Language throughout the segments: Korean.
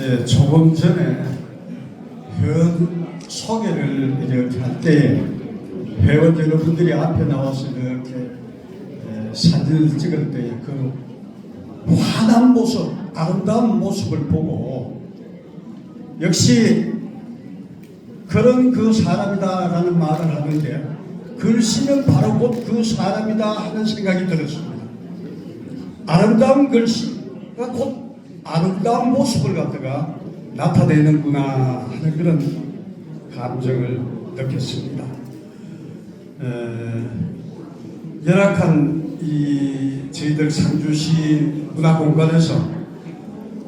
예, 조금 전에 회원 소개를 이렇게 할 때에 회원 여러분들이 앞에 나와서 이렇게 예, 사진을 찍을 때에 그 환한 모습, 아름다운 모습을 보고 역시 그런 그 사람이다라는 말을 하는데 글씨는 바로 곧 그 사람이다 하는 생각이 들었습니다. 아름다운 글씨가 곧 아름다운 모습을 갖다가 나타내는구나 하는 그런 감정을 느꼈습니다. 에, 열악한 이 저희들 상주시 문화 공간에서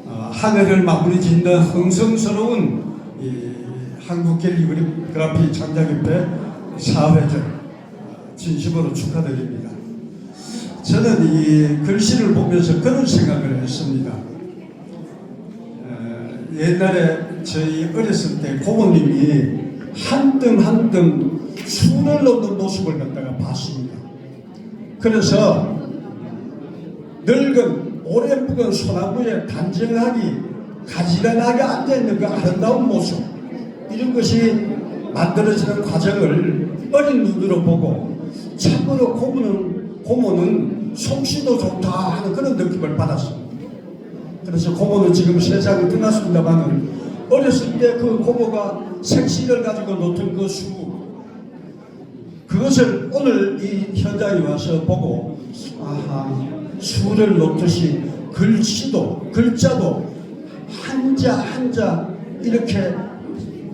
어, 한 해를 마무리 짓는 흥성스러운 이 한국 갤리그라피 창작협회 4회전 진심으로 축하드립니다. 저는 이 글씨를 보면서 그런 생각을 했습니다. 에, 옛날에 저희 어렸을 때 고모님이 한 등 한 등 수를 놓는 모습을 갖다가 봤습니다. 그래서 늙은 오래 묵은 소나무에 단정하게 가지런하게 앉아있는 그 아름다운 모습 이런 것이 만들어지는 과정을 어린 눈으로 보고 참으로 고모는, 고모는 솜씨도 좋다 하는 그런 느낌을 받았습니다. 그래서 고모는 지금 세상을 떠났습니다만 어렸을 때 그 고모가 색시를 가지고 놓던 그 수, 그것을 오늘 이 현장에 와서 보고 아하 수를 놓듯이 글씨도 글자도 한자 한자 이렇게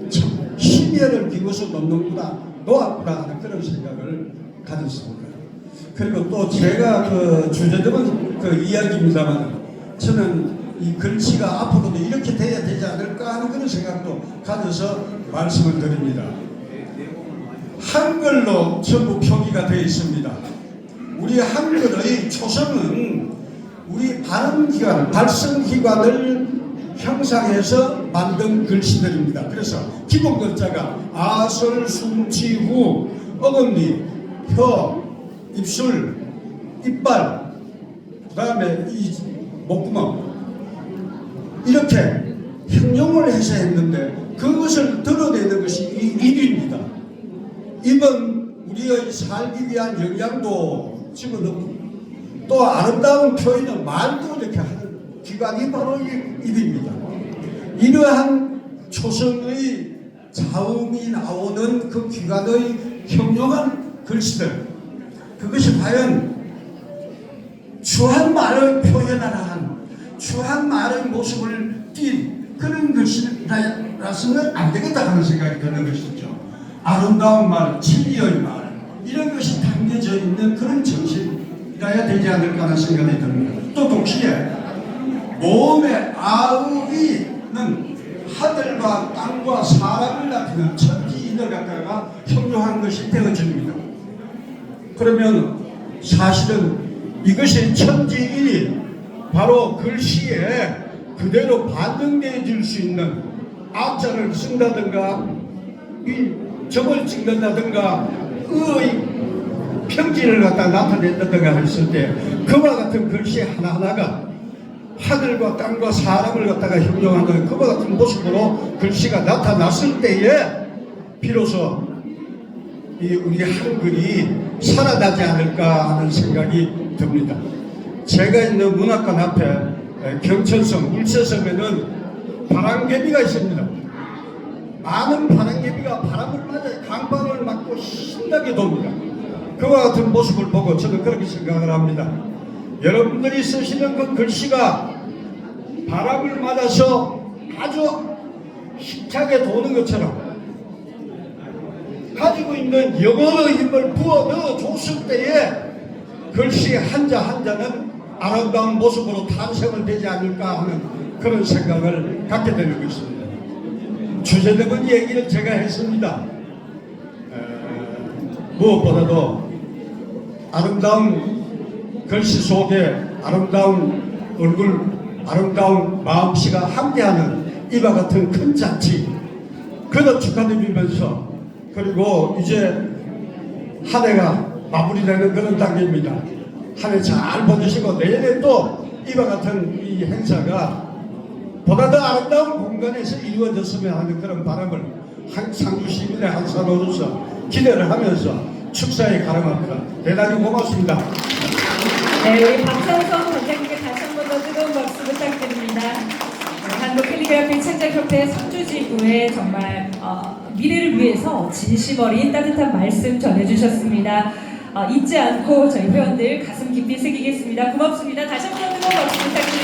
참 심혈을 기울여서 놓는구나 놓았구나 하는 그런 생각을 가졌습니다. 그리고 또 제가 그 주제들은 그 이야기입니다만 저는 이 글씨가 앞으로도 이렇게 돼야 되지 않을까 하는 그런 생각도 가져서 말씀을 드립니다. 한글로 전부 표기가 되어 있습니다. 우리 한글의 초성은 우리 발음기관, 발성기관을 형상해서 만든 글씨들입니다. 그래서 기본 글자가 아설, 숨치, 후, 어금니, 혀, 입술, 이빨, 그 다음에 이 목구멍 이렇게 형용을 해서 했는데 그것을 드러내는 것이 이 입입니다. 입은 우리의 살기 위한 영양도 집어넣고 또 아름다운 표현은 말도 이렇게 하는 기관이 바로 이 입입니다. 이러한 초성의 자음이 나오는 그 기관의 형용한 글씨들 그것이 과연 추한 말을 표현하라 한 추한 말의 모습을 띈 그런 글씨라서는 안 되겠다 하는 생각이 드는 것이죠. 아름다운 말, 진리의 말 이런 것이 담겨져 있는 그런 정신이라야 되지 않을까 하는 생각이 듭니다. 또 동시에 몸의 아우이는 하늘과 땅과 사람을 나타내는 천지인을 갖다가 형용한 것이 되어집니다. 그러면 사실은 이것이 천지인이 바로 글씨에 그대로 반영되어 줄 수 있는 악자를 쓴다든가 이 점을 찍는다든가 의의 평지를 갖다 나타낸다든가 했을 때 그와 같은 글씨 하나하나가 하늘과 땅과 사람을 갖다가 형용하는 그와 같은 모습으로 글씨가 나타났을 때에 비로소 이 우리 한글이 살아나지 않을까 하는 생각이 듭니다. 제가 있는 문학관 앞에 에, 경천성 울세섬에는 바람개비가 있습니다. 많은 바람개비가 바람을 맞아 강방을 맞고 신나게 돕니다. 그와 같은 모습을 보고 저는 그렇게 생각을 합니다. 여러분들이 쓰시는 그 글씨가 바람을 맞아서 아주 힘차게 도는 것처럼 가지고 있는 영혼의 힘을 부어 넣어 줬을 때에 글씨 한자 한자는 아름다운 모습으로 탄생을 되지 않을까 하는 그런 생각을 갖게 되는 것입니다. 주제되은 얘기를 제가 했습니다. 에, 무엇보다도 아름다운 글씨 속에 아름다운 얼굴, 아름다운 마음씨가 함께하는 이와 같은 큰 잔치 그도 축하드리면서 그리고 이제 한 해가 마무리되는 그런 단계입니다. 한해잘 보내시고 내년에 또 이와 같은 이 행사가 보다 더 아름다운 공간에서 이루어졌으면 하는 그런 바람을 한 상주 시민의 한 사람으로서 기대를 하면서 축사에 가름합니다. 대단히 고맙습니다. 네, 우리 박상성 원장님께 다시 한 번 더 뜨거운 박수 부탁드립니다. 네, 한국 캘리그라피 창작협회 상주지구의 정말 어, 미래를 위해서 진심 어린 따뜻한 말씀 전해주셨습니다. 어, 잊지 않고 저희 회원들 가슴 깊이 새기겠습니다. 고맙습니다. 다시 한번더 뜨거운 박수 부탁드립니다.